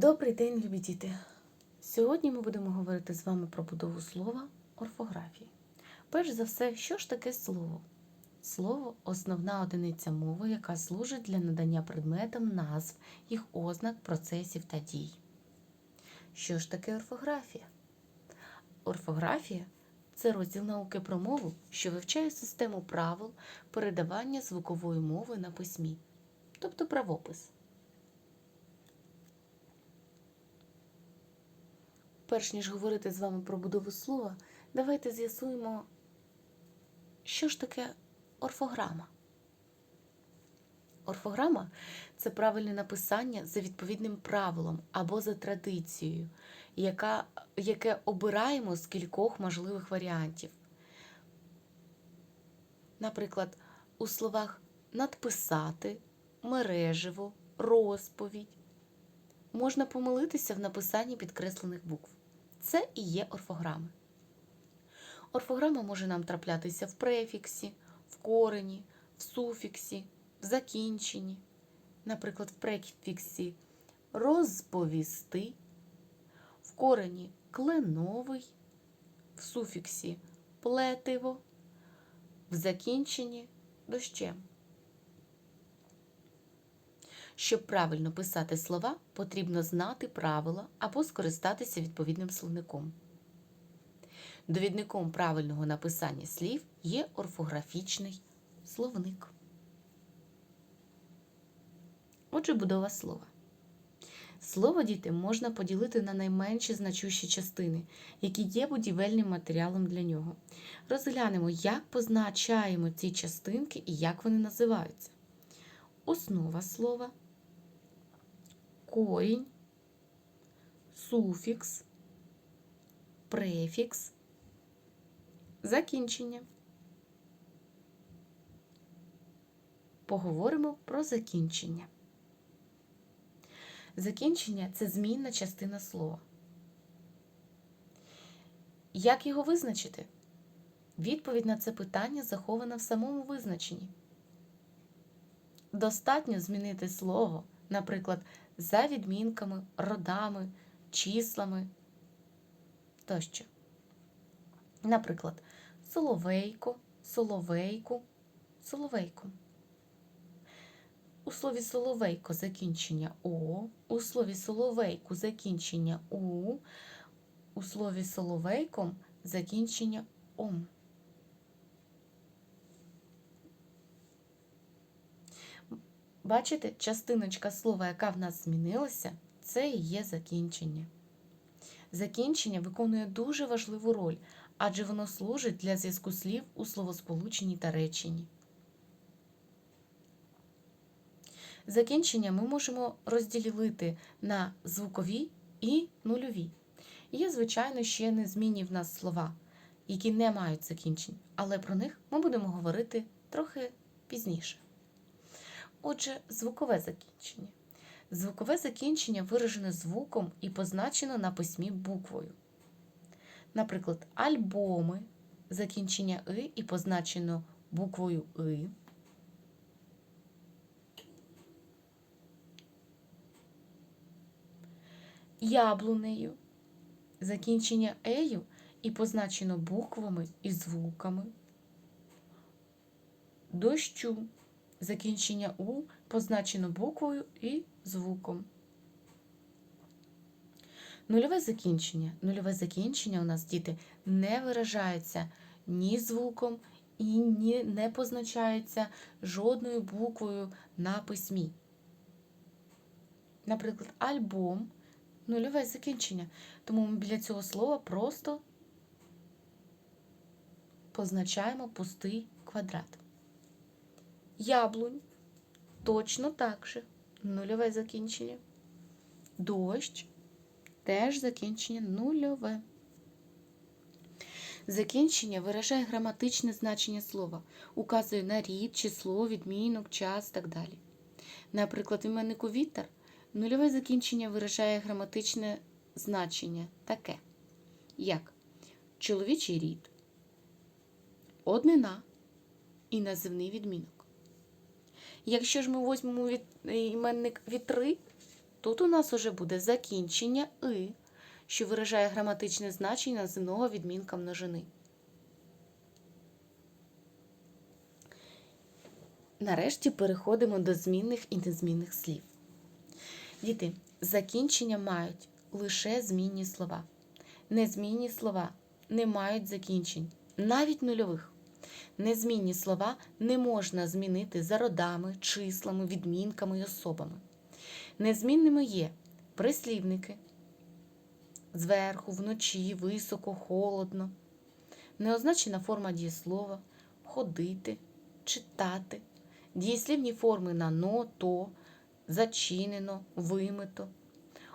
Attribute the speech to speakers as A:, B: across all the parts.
A: Добрий день, любі діти! Сьогодні ми будемо говорити з вами про будову слова орфографії. Перш за все, що ж таке слово? Слово основна одиниця мови, яка служить для надання предметам назв, їх ознак, процесів та дій. Що ж таке орфографія? Орфографія це розділ науки про мову, що вивчає систему правил передавання звукової мови на письмі, тобто правопис. Перш ніж говорити з вами про будову слова, давайте з'ясуємо, що ж таке орфограма. Орфограма це правильне написання за відповідним правилом або за традицією, яка, яке обираємо з кількох можливих варіантів. Наприклад, у словах надписати, мережево, розповідь можна помилитися в написанні підкреслених букв. Це і є орфограми. Орфограма може нам траплятися в префіксі, в корені, в суфіксі, в закінченні. Наприклад, в префіксі розповісти, в корені кленовий, в суфіксі плетиво, в закінченні дощем. Щоб правильно писати слова, потрібно знати правила або скористатися відповідним словником. Довідником правильного написання слів є орфографічний словник. Отже, будова слова. Слово діти можна поділити на найменші значущі частини, які є будівельним матеріалом для нього. Розглянемо, як позначаємо ці частинки і як вони називаються. Основа слова, корінь, суфікс, префікс, закінчення. Поговоримо про закінчення. Закінчення це змінна частина слова. Як його визначити? Відповідь на це питання захована в самому визначенні. Достатньо змінити слово, наприклад, за відмінками, родами, числами тощо. Наприклад, соловейко, соловейку, соловейко. У слові соловейко закінчення О, у слові соловейку закінчення У, у слові соловейком закінчення ом. Бачите, частиночка слова, яка в нас змінилася, це і є закінчення. Закінчення виконує дуже важливу роль, адже воно служить для зв'язку слів у словосполученні та реченні. Закінчення ми можемо розділити на звукові і нульові. Є, звичайно, ще незмінні в нас слова, які не мають закінчень, але про них ми будемо говорити трохи пізніше. Отже, звукове закінчення. Звукове закінчення виражене звуком і позначено на письмі буквою. Наприклад, альбоми закінчення и і позначено буквою И. Яблунею закінчення ею і позначено буквами і звуками. Дощу закінчення У позначено буквою і звуком. Нульове закінчення. Нульове закінчення у нас, діти, не виражається ні звуком і ні, не позначається жодною буквою на письмі. Наприклад, альбом нульове закінчення. Тому ми біля цього слова просто позначаємо пустий квадрат. Яблунь точно так же. Нульове закінчення. Дощ теж закінчення нульове. Закінчення виражає граматичне значення слова, указує на рід, число, відмінок, час так далі. Наприклад, іменнику вітер нульове закінчення виражає граматичне значення таке, як чоловічий рід, однина і називний відмінок. Якщо ж ми візьмемо від, іменник вітри, Тут у нас уже буде закінчення и, що виражає граматичне значення називного відмінка множини. Нарешті переходимо до змінних і незмінних слів. Діти, закінчення мають лише змінні слова. Незмінні слова не мають закінчень, навіть нульових. Незмінні слова не можна змінити за родами, числами, відмінками й особами. Незмінними є прислівники. Зверху, вночі, високо, холодно, неозначена форма дієслова, ходити, читати, дієслівні форми на но, то, зачинено, вимито,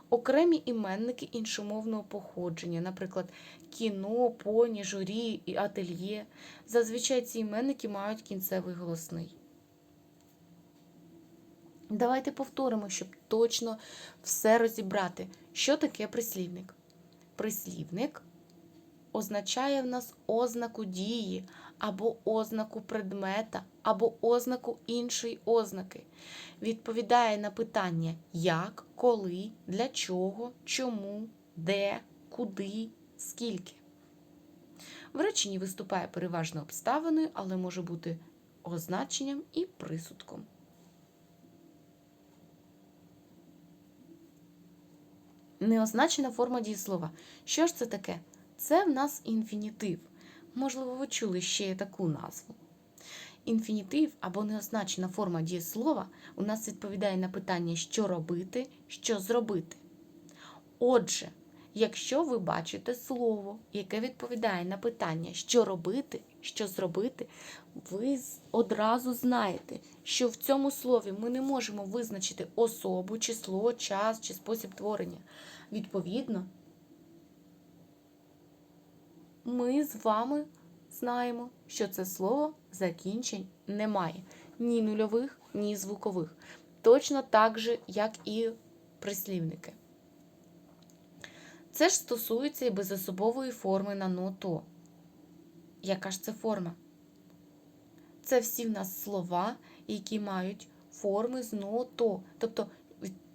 A: окремі іменники іншомовного походження, наприклад, кіно, поні, журі і ательє. Зазвичай ці іменники мають кінцевий голосний. Давайте повторимо, щоб точно все розібрати. Що таке прислівник? Прислівник означає в нас ознаку дії, або ознаку предмета, або ознаку іншої ознаки. Відповідає на питання як, коли, для чого, чому, де, куди, скільки. В реченні виступає переважно обставиною, але може бути означенням і присудком. Неозначена форма дієслова. Що ж це таке? Це в нас інфінітив. Можливо, ви чули ще таку назву. Інфінітив або неозначена форма дієслова у нас відповідає на питання, що робити, що зробити. Отже, якщо ви бачите слово, яке відповідає на питання, що робити, що зробити, ви одразу знаєте, що в цьому слові ми не можемо визначити особу, число, час чи спосіб творення. Відповідно, ми з вами знаємо, що це слово закінчень немає. Ні нульових, ні звукових. Точно так же, як і прислівники. Це ж стосується і безособової форми на ното. Яка ж це форма? Це всі в нас слова, які мають форми з ното. Тобто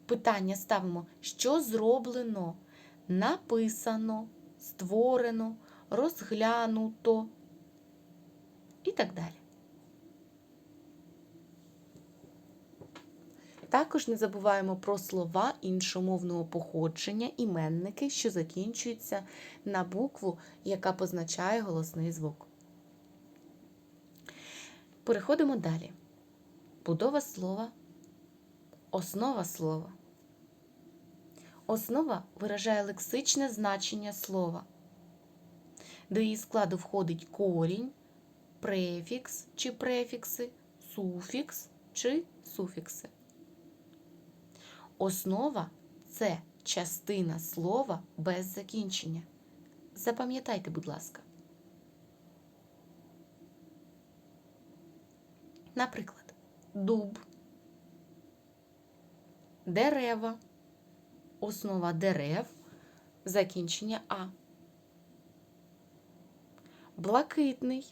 A: питання ставимо, що зроблено, написано, створено, розглянуто і так далі. Також не забуваємо про слова іншомовного походження, іменники, що закінчуються на букву, яка позначає голосний звук. Переходимо далі. Будова слова, основа слова. Основа виражає лексичне значення слова. До її складу входить корінь, префікс чи префікси, суфікс чи суфікси. Основа це частина слова без закінчення. Запам'ятайте, будь ласка. Наприклад, дуб, дерева, основа дерев, закінчення А. Блакитний.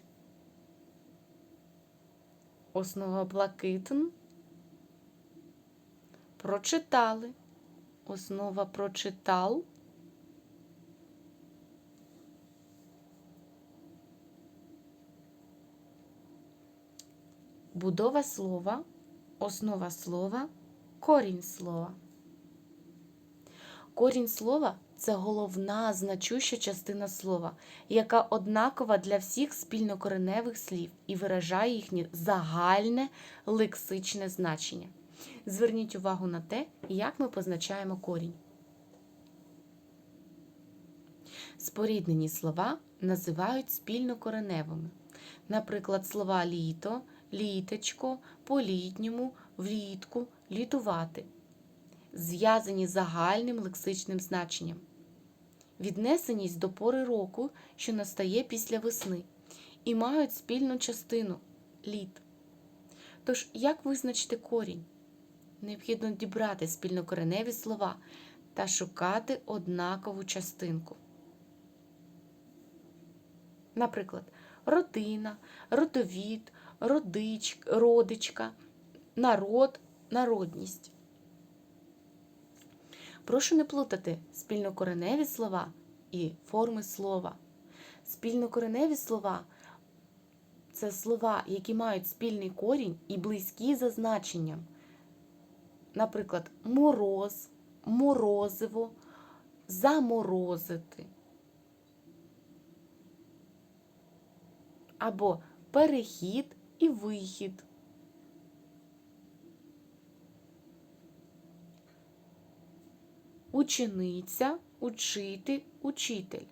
A: Основа блакитн. Прочитали. Основа прочитал. Будова слова, основа слова, корінь слова. Корінь слова це головна значуща частина слова, яка однакова для всіх спільнокореневих слів і виражає їхнє загальне лексичне значення. Зверніть увагу на те, як ми позначаємо корінь. Споріднені слова називають спільнокореневими. Наприклад, слова літо, літечко, по-літньому, влітку, літувати, зв'язані загальним лексичним значенням. Віднесеність до пори року, що настає після весни, і мають спільну частину літ. Тож, як визначити корінь? Необхідно дібрати спільнокореневі слова та шукати однакову частинку. Наприклад, родина, родовід, родич, родичка, народ, народність. Прошу не плутати спільнокореневі слова і форми слова. Спільнокореневі слова це слова, які мають спільний корінь і близькі за значенням. Наприклад, мороз, морозиво, заморозити. Або перехід і вихід. Учениця, учити, учитель.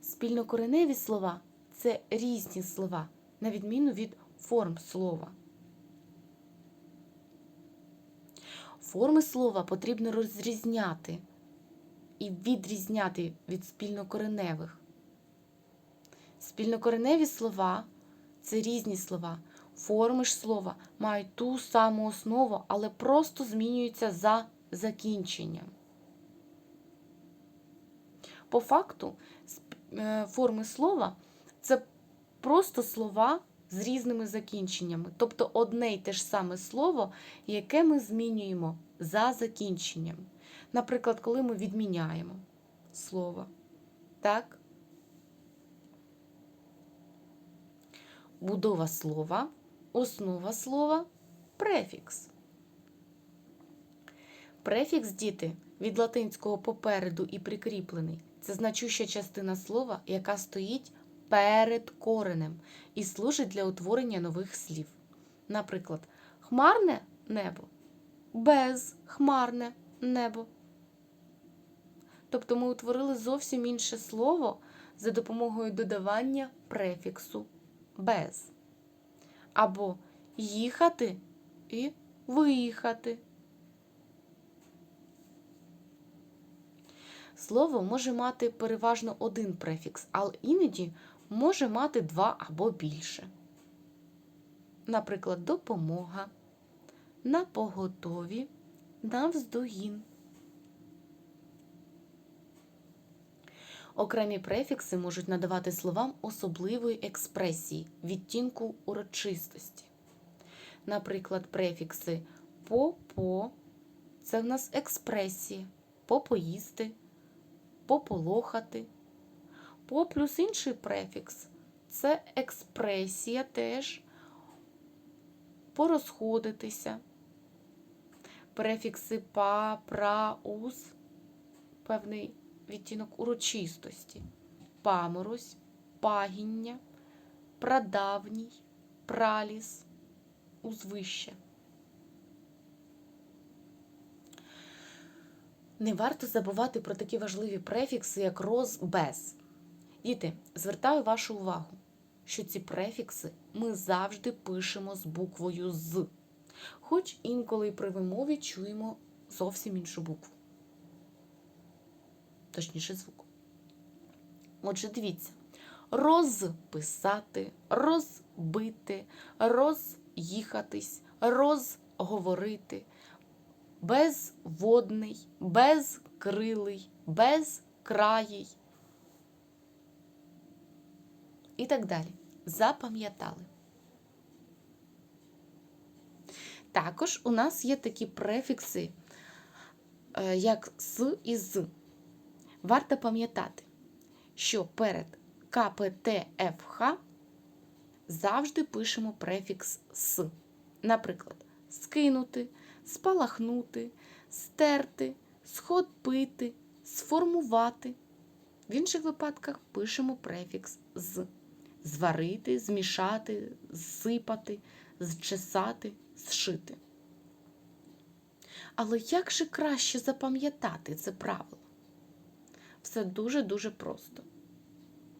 A: Спільнокореневі слова це різні слова, на відміну від форм слова. Форми слова потрібно розрізняти і відрізняти від спільнокореневих. Спільнокореневі слова це різні слова. Форми ж слова мають ту саму основу, але просто змінюються за закінченням. По факту, е, форми слова це просто слова з різними закінченнями. Тобто одне й те ж саме слово, яке ми змінюємо за закінченням. Наприклад, коли ми відміняємо слово. Так? Будова слова, основа слова, префікс. Префікс діти від латинського попереду і прикріплений це значуща частина слова, яка стоїть перед коренем і служить для утворення нових слів. Наприклад, хмарне небо, безхмарне небо. Тобто ми утворили зовсім інше слово за допомогою додавання префіксу без. Або їхати і виїхати. Слово може мати переважно один префікс, але іноді може мати два або більше. Наприклад, допомога, на поготові, навздогін. Окремі префікси можуть надавати словам особливої експресії, відтінку урочистості. Наприклад, префікси по-по це в нас експресія, попоїсти, пополохати. По плюс інший префікс це експресія теж порозходитися. Префікси па, пра, ус певний відтінок урочистості. Паморозь, пагіння, прадавній, праліс, узвище. Не варто забувати про такі важливі префікси, як роз, без. Діти, звертаю вашу увагу, що ці префікси ми завжди пишемо з буквою з, хоч інколи при вимові чуємо зовсім іншу букву. Точніше звук. Отже, дивіться: розписати, розбити, роз'їхатись, розговорити, безводний, безкрилий, безкраїй. І так далі. Запам'ятали. Також у нас є такі префікси, е, як с і з. Варто пам'ятати, що перед КПТФХ завжди пишемо префікс с. Наприклад, скинути, спалахнути, стерти, схопити, сформувати. В інших випадках пишемо префікс з. Зварити, змішати, зсипати, зчесати, зшити. Але як же краще запам'ятати це правило? Все дуже-дуже просто.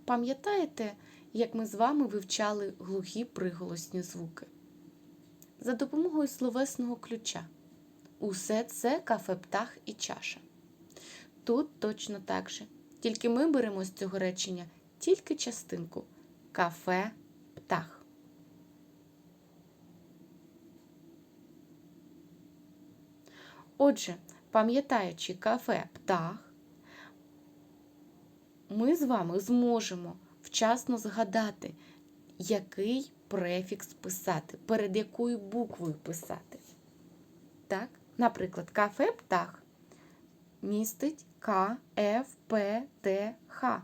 A: Пам'ятаєте, як ми з вами вивчали глухі приголосні звуки? За допомогою словесного ключа. Усе це кафе птах і чаша. Тут точно так же. Тільки ми беремо з цього речення тільки частинку кафе птах. Отже, пам'ятаючи кафе птах, ми з вами зможемо вчасно згадати, який префікс писати, перед якою буквою писати. Так? Наприклад, кафе птах містить К, Ф, П, Т, Х.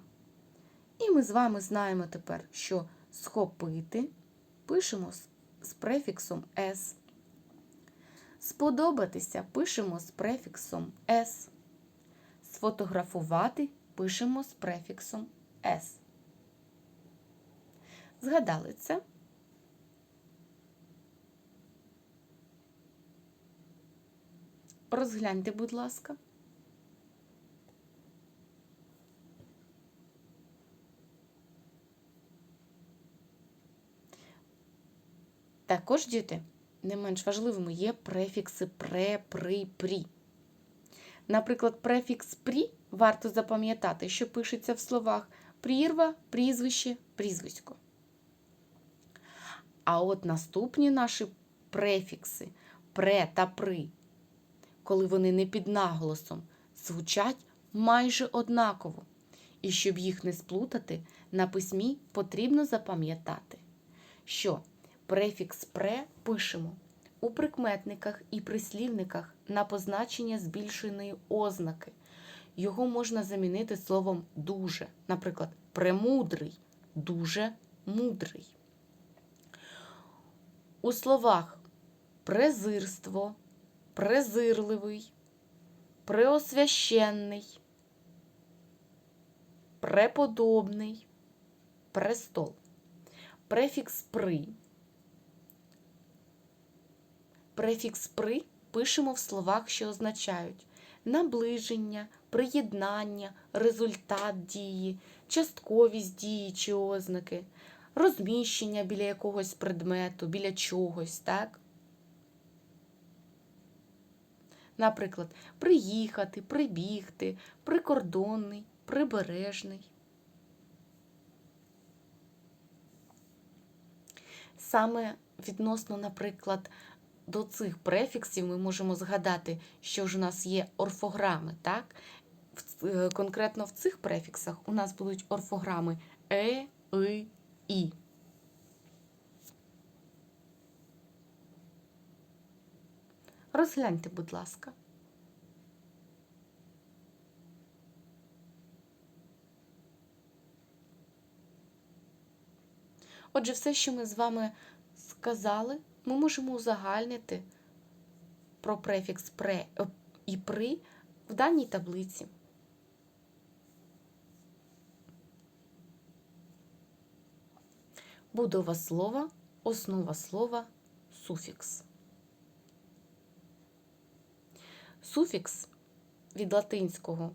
A: І ми з вами знаємо тепер, що схопити пишемо з, префіксом С. Сподобатися пишемо з префіксом С. Сфотографувати пишемо з префіксом С. Згадали це? Розгляньте, будь ласка. Також, діти, не менш важливими є префікси пре, при, прі. Наприклад, префікс прі варто запам'ятати, що пишеться в словах прірва, прізвище, прізвисько. А от наступні наші префікси пре та при, коли вони не під наголосом, звучать майже однаково. І щоб їх не сплутати, на письмі потрібно запам'ятати, що префікс пре пишемо у прикметниках і прислівниках на позначення збільшеної ознаки. Його можна замінити словом дуже, наприклад, премудрий, дуже мудрий. У словах презирство, презирливий, преосвященний, преподобний, престол. Префікс при. Префікс при пишемо в словах, що означають наближення, приєднання, результат дії, частковість дії чи ознаки, розміщення біля якогось предмету, біля чогось, так? Наприклад, приїхати, прибігти, прикордонний, прибережний. Саме відносно, наприклад, до цих префіксів ми можемо згадати, що ж у нас є орфограми, так? Е, Конкретно в цих префіксах у нас будуть орфограми е, и, і. Розгляньте, будь ласка. Отже, все, що ми з вами сказали, ми можемо узагальнити про префікс пре і при в даній таблиці. Будова слова, основа слова, суфікс. Суфікс від латинського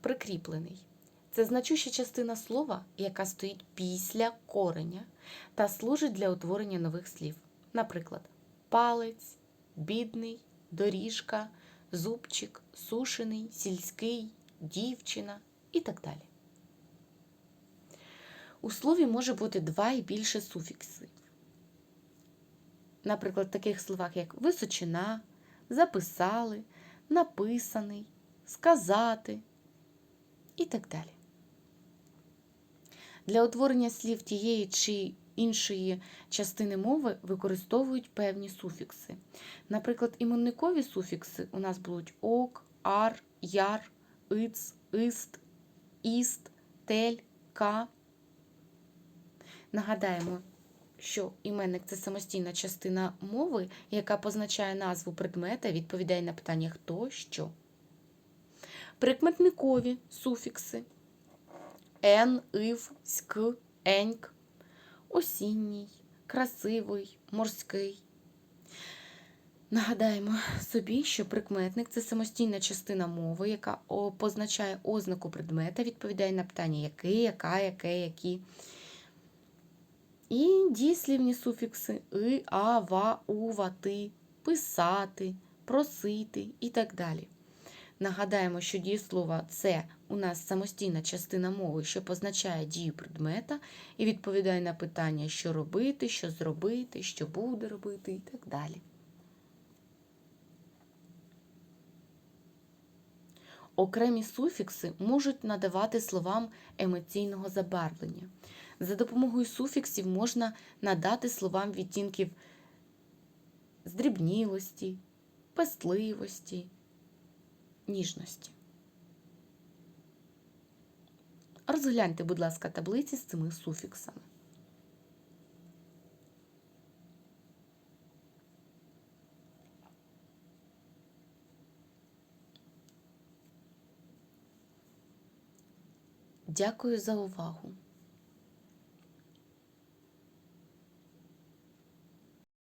A: прикріплений. Це значуща частина слова, яка стоїть після кореня та служить для утворення нових слів. Наприклад, палець, бідний, доріжка, зубчик, сушений, сільський, дівчина і так далі. У слові може бути два і більше суфіксів. Наприклад, в таких словах, як височина, записали, написаний, сказати і так далі. Для утворення слів тієї чи іншої частини мови використовують певні суфікси. Наприклад, іменникові суфікси у нас будуть ок, ар, яр, иц, ист, іст, тель, ка. Нагадаємо, що іменник це самостійна частина мови, яка позначає назву предмета, відповідає на питання хто, що. Прикметникові суфікси ен, ив, ськ, еньк, осінній, красивий, морський. Нагадаємо собі, що прикметник це самостійна частина мови, яка позначає ознаку предмета, відповідає на питання який, яка, яке, які. І дієслівні суфікси и, а, ва, ува, ти, писати, просити і так далі. Нагадаємо, що дієслово це у нас самостійна частина мови, що позначає дію предмета і відповідає на питання, що робити, що зробити, що буде робити і так далі. Окремі суфікси можуть надавати словам емоційного забарвлення. За допомогою суфіксів можна надати словам відтінків здрібнілості, пестливості, ніжності. Розгляньте, будь ласка, таблиці з цими суфіксами. Дякую за увагу!